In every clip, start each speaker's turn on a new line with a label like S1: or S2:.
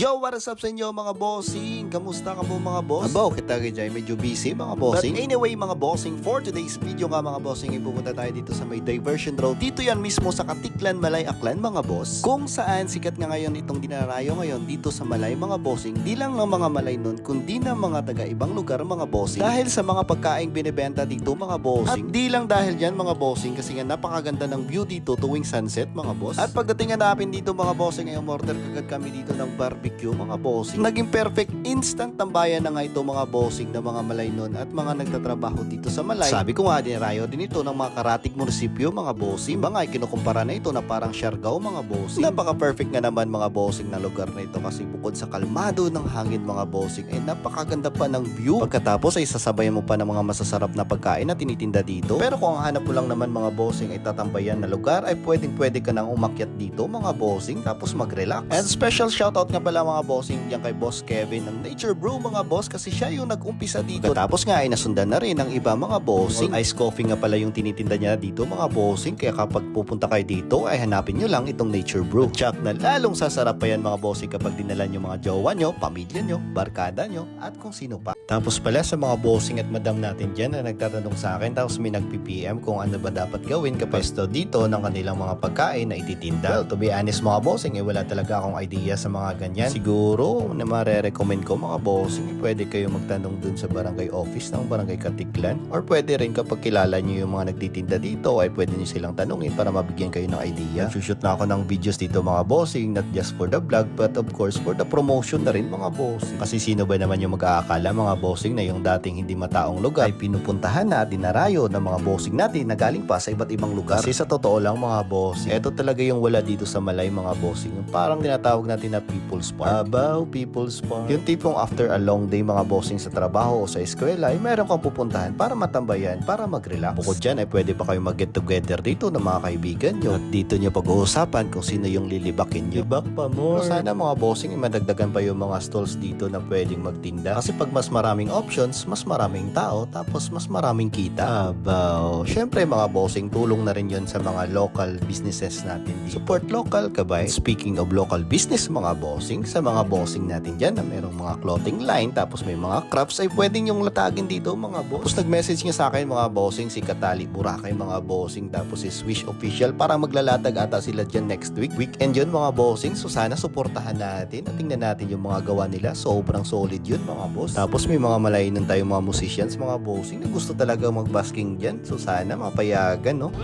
S1: Yo, what is up sa inyo mga bossing? Kamusta ka po mga boss? Aba, okay tayo dyan. Medyo busy mga bossing. But anyway mga bossing, for today's video nga mga bossing, ipupunta tayo dito sa may diversion road. Dito yan mismo sa Katiklan, Malay, Aklan mga boss. Kung saan sikat nga ngayon itong dinarayo ngayon dito sa Malay mga bossing. Di lang ng mga Malay nun, kundi ng mga taga ibang lugar mga bossing. Dahil sa mga pagkaing binibenta dito mga bossing. At di lang dahil dyan mga bossing kasi nga napakaganda ng view dito tuwing sunset mga boss. At pagdating nga dito mga bossing, ay umorder kagad kami dito ng barbecue mga bossing. Naging perfect instant tambayan na nga ito mga bossing na mga malay nun at mga nagtatrabaho dito sa Malay. Sabi ko nga dinarayo din ito ng mga karatig munisipyo mga bossing. Mga kinukumpara na ito na parang Siargao mga bossing. Napaka-perfect nga naman mga bossing na lugar na ito kasi bukod sa kalmado ng hangin mga bossing ay napakaganda pa ng view. Pagkatapos ay sasabayan mo pa ng mga masasarap na pagkain na tinitinda dito. Pero kung ang hanap mo lang naman mga bossing ay tatambayan na lugar ay pwedeng pwede ka nang umakyat dito mga bossing tapos mag-relax. And special shoutout nga pala mga bossing diyan kay Boss Kevin ng Nature Brew mga boss kasi siya yung nag-umpisa dito. Tapos nga ay nasundan na rin ng iba mga bossing. Ice coffee nga pala yung tinitinda niya dito mga bossing kaya kapag pupunta kayo dito ay hanapin nyo lang itong Nature Brew. Tsak na lalong sasarap pa yan mga bossing kapag dinala nyo mga jowa nyo, pamilya nyo, barkada nyo at kung sino pa. Tapos pala sa mga bossing at madam natin dyan na nagtatanong sa akin tapos may nag-PPM kung ano ba dapat gawin kapag pesto dito ng kanilang mga pagkain na ititinda. Well, to be honest mga bossing, eh, wala talaga akong idea sa mga ganyan. Siguro na mare-recommend ko mga bossing, eh, pwede kayo magtanong dun sa barangay office ng barangay Katiklan or pwede rin kapag kilala nyo yung mga nagtitinda dito ay pwede nyo silang tanungin para mabigyan kayo ng idea. Shoot na ako ng videos dito mga bossing, not just for the vlog but of course for the promotion na rin mga bossing. Kasi sino ba naman yung mag-aakala mga bossing na yung dating hindi mataong lugar ay pinupuntahan na at dinarayo ng mga bossing natin na galing pa sa iba't ibang lugar. Kasi sa totoo lang mga bossing, ito talaga yung wala dito sa Malay mga bossing. Yung parang tinatawag natin na people's park. Abaw, people's park. Yung tipong after a long day mga bossing sa trabaho o sa eskwela ay meron kang pupuntahan para matambayan, para mag-relax. Bukod dyan ay pwede pa kayo mag-get together dito ng mga kaibigan nyo. At dito nyo pag-uusapan kung sino yung lilibakin nyo. Libak pa more. sana mga bossing ay madagdagan pa yung mga stalls dito na pwedeng magtinda. Kasi pag mas maraming options, mas maraming tao, tapos mas maraming kita. Abaw. Syempre mga bossing, tulong na rin yun sa mga local businesses natin. Support local kabay. Speaking of local business mga bossing, sa mga bossing natin dyan na merong mga clothing line, tapos may mga crafts ay pwedeng yung latagin dito mga boss. Tapos nag-message niya sa akin mga bossing, si Katali Boracay mga bossing, tapos si Swish Official para maglalatag ata sila dyan next week. Weekend yun mga bossing, so sana suportahan natin at tingnan natin yung mga gawa nila. Sobrang solid yun mga boss. Tapos may mga malainan tayong mga musicians mga bossing na gusto talaga mag-basking dyan. So sana mapayagan no.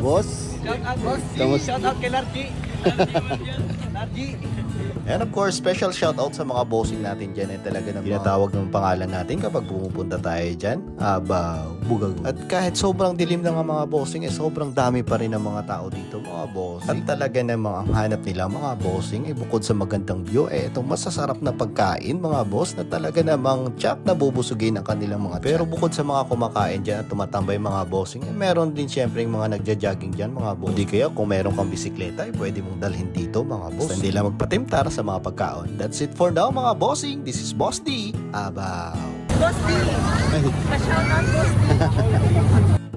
S1: Boss,
S2: Shout out, boss. Shout out kay Largy. Largy.
S1: And of course, special shoutout sa mga bossing natin dyan. Eh, talaga na tinatawag ng pangalan natin kapag pumupunta tayo dyan. Aba, bugag. At kahit sobrang dilim ng mga bossing, eh, sobrang dami pa rin ng mga tao dito, mga bossing. At talaga namang ang hanap nila, mga bossing, eh, bukod sa magandang view, eh, itong masasarap na pagkain, mga boss, na talaga namang tsak na bubusugin ang kanilang mga Pero bukod sa mga kumakain dyan at tumatambay mga bossing, eh, meron din syempre yung mga nagja-jogging dyan, mga boss. Hindi kaya kung meron kang bisikleta, eh, pwede mong dalhin dito, mga boss. Hindi lang magpatimtar sa mga pagkaon. That's it for now, mga bossing. This is Boss D. Abaw.
S3: Boss D. Pa-shout out, Boss D.